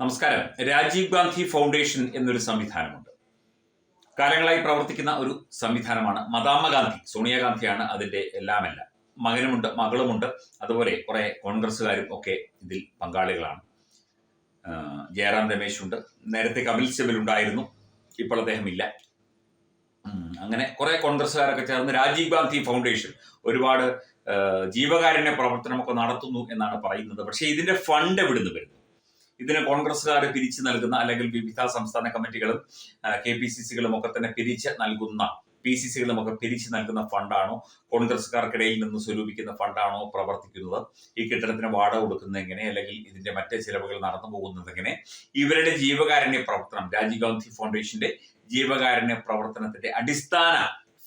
നമസ്കാരം. രാജീവ് ഗാന്ധി ഫൗണ്ടേഷൻ എന്നൊരു സംവിധാനമുണ്ട്. കാലങ്ങളായി പ്രവർത്തിക്കുന്ന ഒരു സംവിധാനമാണ് മദാമ്മ ഗാന്ധി സോണിയാഗാന്ധിയാണ് അതിന്റെ എല്ലാമെല്ലാം. മകനുമുണ്ട് മകളുമുണ്ട്. അതുപോലെ കുറെ കോൺഗ്രസ്സുകാരും ഒക്കെ ഇതിൽ പങ്കാളികളാണ്. ജയറാം രമേശ് ഉണ്ട് നേരത്തെ കപിൽ സിബൽ ഉണ്ടായിരുന്നു ഇപ്പോൾ അദ്ദേഹം ഇല്ല അങ്ങനെ കുറെ കോൺഗ്രസ്സുകാരൊക്കെ ചേർന്ന് രാജീവ് ഗാന്ധി ഫൗണ്ടേഷൻ ഒരുപാട് ജീവകാരുണ്യ പ്രവർത്തനമൊക്കെ നടത്തുന്നു എന്നാണ് പറയുന്നത്. പക്ഷേ ഇതിന്റെ ഫണ്ട് എവിടുന്ന് വരുന്നു? ഇതിന് കോൺഗ്രസ്സുകാർ പിരിച്ചു നൽകുന്ന അല്ലെങ്കിൽ വിവിധ സംസ്ഥാന കമ്മിറ്റികളും കെ പി സി സികളും ഒക്കെ തന്നെ പിരിച്ച് നൽകുന്ന പി സി സികളും ഒക്കെ പിരിച്ചു നൽകുന്ന ഫണ്ടാണോ? കോൺഗ്രസ്സുകാർക്കിടയിൽ നിന്ന് സ്വരൂപിക്കുന്ന ഫണ്ടാണോ പ്രവർത്തിക്കുന്നത്? ഈ കെട്ടിടത്തിന് വാടക കൊടുക്കുന്നത് എങ്ങനെ? അല്ലെങ്കിൽ ഇതിന്റെ മറ്റ് ചിലവുകൾ നടന്നു പോകുന്നത് എങ്ങനെ? ഇവരുടെ ജീവകാരുണ്യ പ്രവർത്തനം രാജീവ് ഗാന്ധി ഫൗണ്ടേഷന്റെ ജീവകാരുണ്യ പ്രവർത്തനത്തിന്റെ അടിസ്ഥാന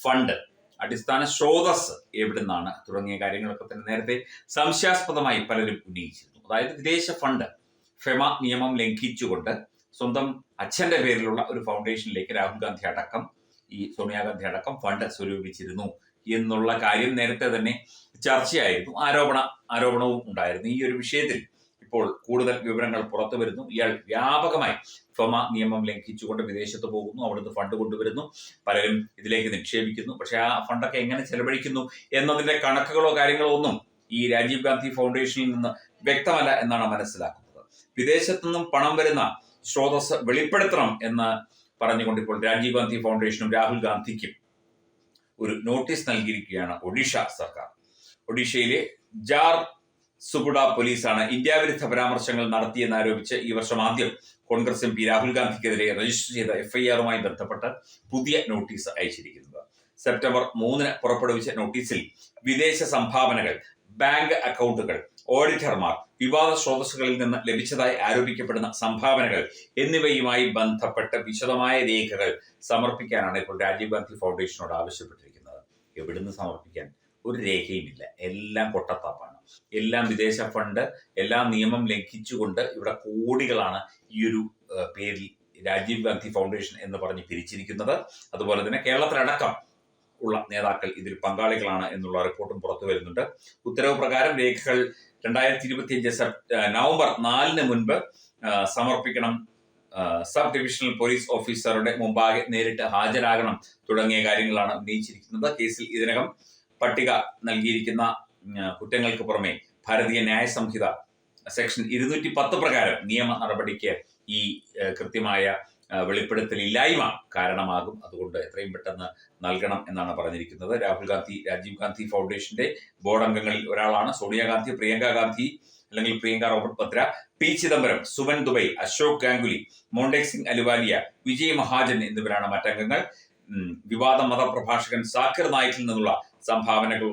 ഫണ്ട് അടിസ്ഥാന സ്രോതസ് എവിടുന്നാണ് തുടങ്ങിയ കാര്യങ്ങളൊക്കെ തന്നെ നേരത്തെ സംശയാസ്പദമായി പലരും ഉന്നയിച്ചിരുന്നു. അതായത് വിദേശ ഫണ്ട് ഫെമ നിയമം ലംഘിച്ചുകൊണ്ട് സ്വന്തം അച്ഛന്റെ പേരിലുള്ള ഒരു ഫൗണ്ടേഷനിലേക്ക് രാഹുൽ ഗാന്ധി അടക്കം ഈ സോണിയാഗാന്ധി അടക്കം ഫണ്ട് സ്വരൂപിച്ചിരുന്നു എന്നുള്ള കാര്യം നേരത്തെ തന്നെ ചർച്ചയായിരുന്നു. ആരോപണ ആരോപണവും ഉണ്ടായിരുന്നു ഈ ഒരു വിഷയത്തിൽ. ഇപ്പോൾ കൂടുതൽ വിവരങ്ങൾ പുറത്തു വരുന്നു. ഇയാൾ വ്യാപകമായി ഫമ നിയമം ലംഘിച്ചുകൊണ്ട് വിദേശത്ത് പോകുന്നു അവിടുന്ന് ഫണ്ട് കൊണ്ടുവരുന്നു. പലരും ഇതിലേക്ക് നിക്ഷേപിക്കുന്നു. പക്ഷെ ആ ഫണ്ടൊക്കെ എങ്ങനെ ചെലവഴിക്കുന്നു എന്നതിന്റെ കണക്കുകളോ കാര്യങ്ങളോ ഒന്നും ഈ രാജീവ് ഗാന്ധി ഫൗണ്ടേഷനിൽ നിന്ന് വ്യക്തമല്ല എന്നാണ് മനസ്സിലാക്കുന്നത്. വിദേശത്തു നിന്നും പണം വരുന്ന സ്രോതസ് വെളിപ്പെടുത്തണം എന്ന് പറഞ്ഞുകൊണ്ട് ഇപ്പോൾ രാജീവ് ഗാന്ധി ഫൗണ്ടേഷനും രാഹുൽ ഗാന്ധിക്കും ഒരു നോട്ടീസ് നൽകിയിരിക്കുകയാണ് ഒഡീഷ സർക്കാർ. ഒഡീഷയിലെ ജാർ സുഗുഡ പോലീസാണ് ഇന്ത്യ വിരുദ്ധ പരാമർശങ്ങൾ നടത്തിയെന്ന് ആരോപിച്ച് ഈ വർഷം ആദ്യം കോൺഗ്രസ് എം പി രാഹുൽ ഗാന്ധിക്കെതിരെ രജിസ്റ്റർ ചെയ്ത എഫ്ഐആറുമായി ബന്ധപ്പെട്ട് പുതിയ നോട്ടീസ് അയച്ചിരിക്കുന്നത്. സെപ്റ്റംബർ മൂന്നിന് പുറപ്പെടുവിച്ച നോട്ടീസിൽ വിദേശ സംഭാവനകൾ ബാങ്ക് അക്കൗണ്ടുകൾ ഓഡിറ്റർമാർ വിവാദ സ്രോതസ്സുകളിൽ നിന്ന് ലഭിച്ചതായി ആരോപിക്കപ്പെടുന്ന സംഭാവനകൾ എന്നിവയുമായി ബന്ധപ്പെട്ട വിശദമായ രേഖകൾ സമർപ്പിക്കാനാണ് ഇപ്പോൾ രാജീവ് ഗാന്ധി ഫൗണ്ടേഷനോട് ആവശ്യപ്പെട്ടിരിക്കുന്നത്. എവിടുന്ന് സമർപ്പിക്കാൻ? ഒരു രേഖയുമില്ല. എല്ലാം കൊട്ടത്താപ്പാണ് എല്ലാം വിദേശ ഫണ്ട് എല്ലാം നിയമം ലംഘിച്ചുകൊണ്ട് ഇവിടെ കോടികളാണ് ഈ ഒരു പേരിൽ രാജീവ് ഗാന്ധി ഫൗണ്ടേഷൻ എന്ന് പറഞ്ഞ് പിരിച്ചിരിക്കുന്നത്. അതുപോലെ തന്നെ കേരളത്തിലടക്കം ഉള്ള നേതാക്കൾ ഇതിൽ പങ്കാളികളാണ് എന്നുള്ള റിപ്പോർട്ടും പുറത്തു വരുന്നുണ്ട്. ഉത്തരവ് പ്രകാരം രേഖകൾ രണ്ടായിരത്തി ഇരുപത്തിയഞ്ച് നവംബർ നാലിന് മുൻപ് സമർപ്പിക്കണം. സബ് ഡിവിഷണൽ പോലീസ് ഓഫീസറുടെ മുമ്പാകെ നേരിട്ട് ഹാജരാകണം തുടങ്ങിയ കാര്യങ്ങളാണ് ഉന്നയിച്ചിരിക്കുന്നത്. കേസിൽ ഇതിനകം പട്ടിക നൽകിയിരിക്കുന്ന കുറ്റങ്ങൾക്ക് പുറമെ ഭാരതീയ ന്യായ സംഹിത സെക്ഷൻ ഇരുന്നൂറ്റി പത്ത് പ്രകാരം നിയമ നടപടിക്ക് ഈ കൃത്യമായ വെളിപ്പെടുത്തലില്ലായ്മ കാരണമാകും. അതുകൊണ്ട് എത്രയും പെട്ടെന്ന് നൽകണം എന്നാണ് പറഞ്ഞിരിക്കുന്നത്. രാഹുൽ ഗാന്ധി രാജീവ് ഗാന്ധി ഫൗണ്ടേഷന്റെ ബോർഡ് അംഗങ്ങളിൽ ഒരാളാണ്. സോണിയാഗാന്ധി പ്രിയങ്ക ഗാന്ധി അല്ലെങ്കിൽ പ്രിയങ്ക റോബർട്ട് ഭദ്ര പി ചിദംബരം സുവൻ ദുബൈ അശോക് ഗാംഗുലി മോണ്ടേക് സിംഗ് അലുവാലിയ വിജയ് മഹാജൻ എന്നിവരാണ് മറ്റംഗങ്ങൾ. വിവാദ മതപ്രഭാഷകൻ സാക്കിർ നായിക്കിൽ നിന്നുള്ള സംഭാവനകൾ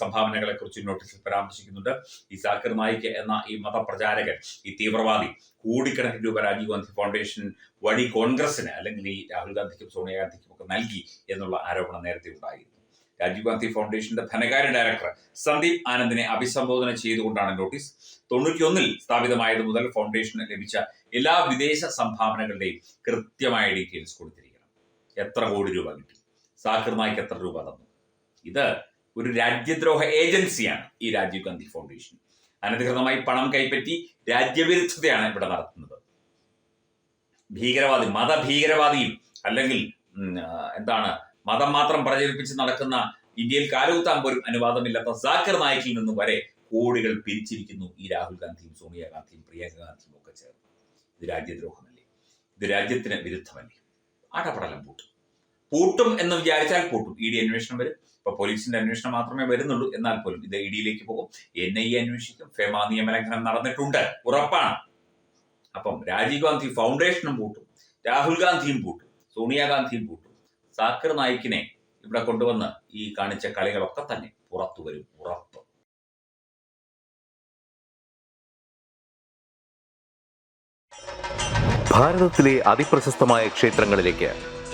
സംഭാവനകളെ കുറിച്ച് നോട്ടീസിൽ പരാമർശിക്കുന്നുണ്ട്. ഈ സാക്കിർ നായിക് എന്ന ഈ മതപ്രചാരകൻ ഈ തീവ്രവാദി കോടിക്കണക്കിന് രൂപ രാജീവ് ഗാന്ധി ഫൗണ്ടേഷൻ വഴി കോൺഗ്രസിന് അല്ലെങ്കിൽ ഈ രാഹുൽ ഗാന്ധിക്കും സോണിയാഗാന്ധിക്കും ഒക്കെ നൽകി എന്നുള്ള ആരോപണം നേരത്തെ ഉണ്ടായിരുന്നു. രാജീവ് ഗാന്ധി ഫൗണ്ടേഷന്റെ ധനകാര്യ ഡയറക്ടർ സന്ദീപ് ആനന്ദിനെ അഭിസംബോധന ചെയ്തുകൊണ്ടാണ് നോട്ടീസ് തൊണ്ണൂറ്റിയൊന്നിൽ സ്ഥാപിതമായത് മുതൽ ഫൗണ്ടേഷന് ലഭിച്ച എല്ലാ വിദേശ സംഭാവനകളുടെയും കൃത്യമായ ഡീറ്റെയിൽസ് കൊടുത്തിരിക്കണം. എത്ര കോടി രൂപ കിട്ടി? സാക്കിർ നായിക്ക് എത്ര രൂപ തന്നു? ഇത് ഒരു രാജ്യദ്രോഹ ഏജൻസിയാണ് ഈ രാജീവ് ഗാന്ധി ഫൗണ്ടേഷൻ. അനധികൃതമായി പണം കൈപ്പറ്റി രാജ്യവിരുദ്ധതയാണ് ഇവിടെ നടത്തുന്നത്. ഭീകരവാദി മതഭീകരവാദിയും അല്ലെങ്കിൽ എന്താണ് മതം മാത്രം പ്രചരിപ്പിച്ച് നടക്കുന്ന ഇന്ത്യയിൽ കാലുകുത്താൻ പോലും അനുവാദമില്ലാത്ത സാക്കർ നായിക്കിൽ നിന്ന് വരെ കോടികൾ പിരിച്ചിരിക്കുന്നു ഈ രാഹുൽ ഗാന്ധിയും സോണിയാഗാന്ധിയും പ്രിയങ്ക ഗാന്ധിയും ഒക്കെ ചേർന്ന്. ഇത് രാജ്യദ്രോഹമല്ലേ? ഇത് രാജ്യത്തിന് വിരുദ്ധമല്ലേ? ആടപടലം പൂട്ടും. പൂട്ടും എന്ന് വിചാരിച്ചാൽ പൂട്ടും. ഇ ഡി അന്വേഷണം വരും. ഇപ്പൊ പോലീസിന്റെ അന്വേഷണം മാത്രമേ വരുന്നുള്ളൂ. എന്നാൽ പോലും ഇത് ഇ ഡിയിലേക്ക് പോകും. എൻ ഐ എ അന്വേഷിക്കും. ഫെമ നിയമലംഘനം നടന്നിട്ടുണ്ട്. ഉറപ്പാണ്. അപ്പം രാജീവ് ഗാന്ധി ഫൗണ്ടേഷനും പൂട്ടും. രാഹുൽ ഗാന്ധിയും പൂട്ടും. സോണിയാഗാന്ധിയും പൂട്ടും. സാക്കിർ നായിക്കിനെ ഇവിടെ കൊണ്ടുവന്ന് ഈ കാണിച്ച കളികളൊക്കെ തന്നെ പുറത്തു വരും. ഉറപ്പ്. അതിപ്രശസ്തമായ ക്ഷേത്രങ്ങളിലേക്ക്